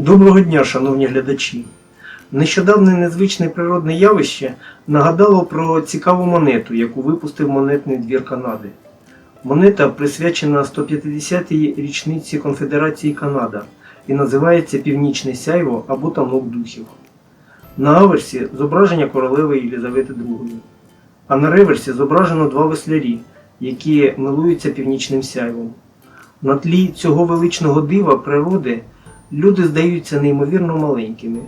Доброго дня, шановні глядачі! Нещодавне незвичне природне явище нагадало про цікаву монету, яку випустив монетний двір Канади. Монета присвячена 150-й річниці Конфедерації Канада і називається Північне сяйво або Танок духів. На аверсі зображення королеви Єлізавети II, а на реверсі зображено два веслярі, які милуються північним сяйвом. На тлі цього величного дива природи люди здаються неймовірно маленькими.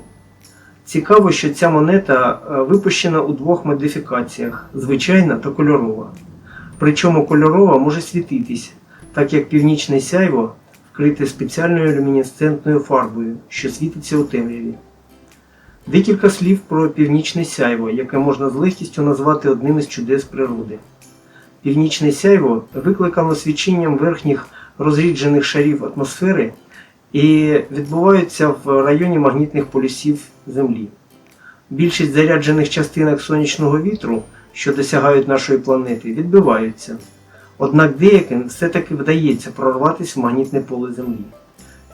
Цікаво, що ця монета е, випущена у двох модифікаціях звичайна та кольорова. Причому кольорова може світитись, так як північне сяйво вкрите спеціальною люмінесцентною фарбою, що світиться у темряві. Декілька слів про північне сяйво, яке можна з легкістю назвати одним із чудес природи. Північне сяйво викликано свіченням верхніх розріджених шарів атмосфери і відбуваються в районі магнітних полюсів Землі. Більшість заряджених частинок сонячного вітру, що досягають нашої планети, відбиваються. Однак деяким все-таки вдається прорватися в магнітне поле Землі.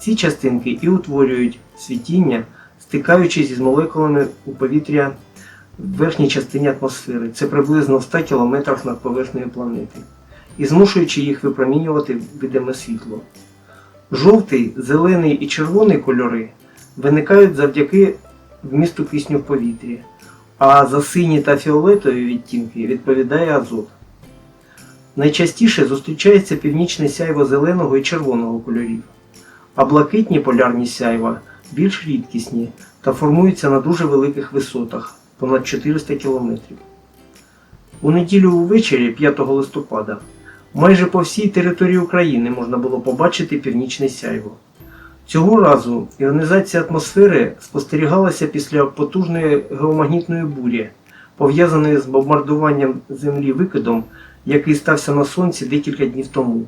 Ці частинки і утворюють світіння, стикаючись із молекулами у повітря в верхній частині атмосфери, це приблизно в 100 км над поверхнею планети, і змушуючи їх випромінювати видиме світло. Жовтий, зелений і червоний кольори виникають завдяки вмісту кисню в повітрі, а за сині та фіолетові відтінки відповідає азот. Найчастіше зустрічається північне сяйво зеленого і червоного кольорів, а блакитні полярні сяйва більш рідкісні та формуються на дуже великих висотах понад 400 км. У неділю увечері 5 листопада майже по всій території України можна було побачити північне сяйво. Цього разу іонізація атмосфери спостерігалася після потужної геомагнітної бурі, пов'язаної з бомбардуванням Землі викидом, який стався на сонці декілька днів тому.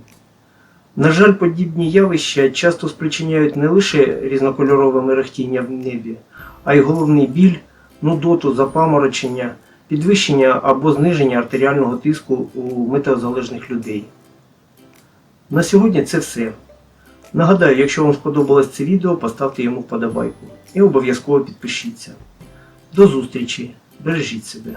На жаль, подібні явища часто спричиняють не лише різнокольорове мерехтіння в небі, а й головний біль, нудоту, запаморочення, підвищення або зниження артеріального тиску у метеозалежних людей. На сьогодні це все. Нагадаю, якщо вам сподобалось це відео, поставте йому вподобайку і обов'язково підпишіться. До зустрічі! Бережіть себе!